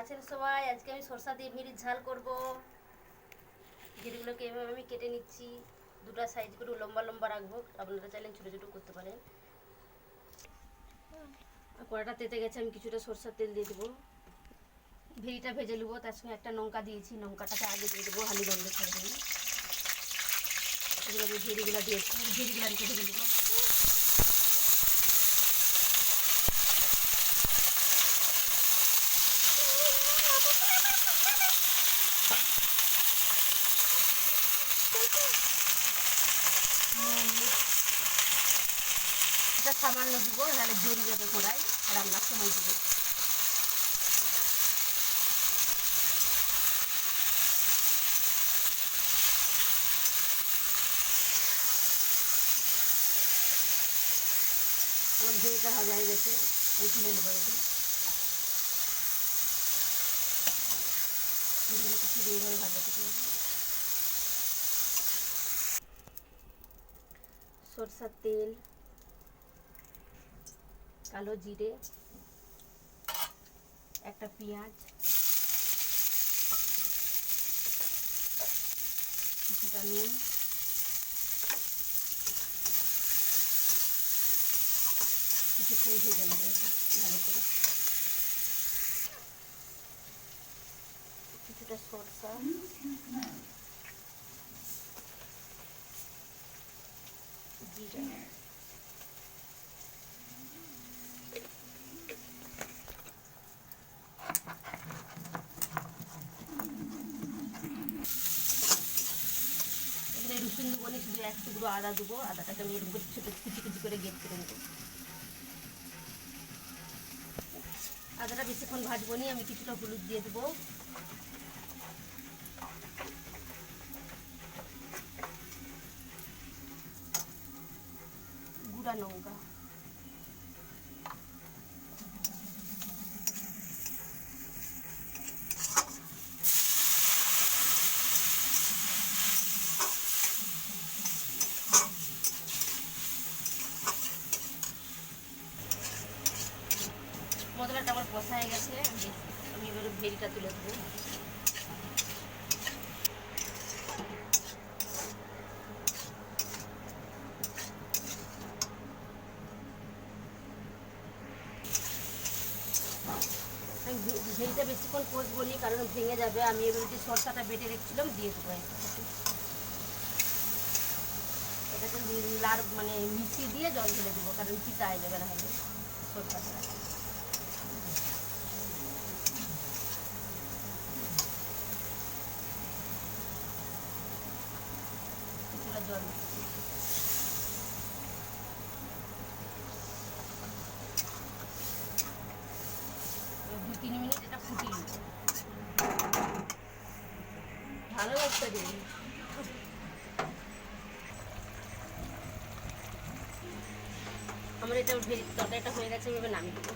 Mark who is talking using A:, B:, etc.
A: আছেন সবাই, আজকে আমি সরষা দিয়ে ভেড়ির ঝাল করব। ভেড়িগুলোকে এভাবে আমি কেটে নিচ্ছি। দুটো সাইজ করে লম্বা লম্বা রাখব। আপনারা চাইলেন ছোটো ছোটো করতে পারেন। কড়াটা তেতে গেছে, আমি কিছুটা সরষার তেল দিয়ে দেবো। ভেড়িটা ভেজে নেব। তার সঙ্গে একটা লঙ্কা দিয়েছি। লঙ্কাটাকে আগে দিয়ে দেবো হালি গন্ধ ছেড়ে দেবো এগুলো আমি ভেড়িগুলো দিয়ে ভেড়িগুলো আমি ভেজে নেব। সামান্য দিব, নাহলে জড়ি যাবে কড়াই রান্নার সময় দিব। আমার দইটা ভাজা হয়ে গেছে আমি তুলে নেব এটা। হবে। সরষার তেল কালো জিরে, একটা পেঁয়াজ, কিছুটা নুন, কিছুক্ষণ ভেজে নেব এটা ভালো করে। কিছুটা সরষা। জিরা। এখানে রসুন দেবো না শুধু এক টুকরো আদা দেবো, আদাটাকে আমি এরকম ছোটো কুচি কুচি করে গেট করে নেব। আদাটা বেশিক্ষণ ভাজবো নি, আমি কিছুটা হলুদ দিয়ে দেবো। গুঁড়া লঙ্কা। মশলাটা আমার কষা হয়ে গেছে, আমি- এবারে ভেড়িটা তুলে দেবো আমি ভেড়িটা বেশিক্ষণ কষবো নি, কারণ ভেঙে যাবে। আমি এবার যে সরষাটা বেটে রেখেছিলাম, দিয়ে দেবো। এটাতে লার মানে মিশিয়ে দিয়ে জল ঢেলে দেবো, কারণ চিতা হয়ে যাবে না হলে সরষাটা কিছুটা জল দিচ্ছি। এবার দু তিন মিনিট এটা ফুটিয়ে নিব ভালো লাগছে আমার এটা হয়ে গেছে, এভাবে নামিয়ে দেবো।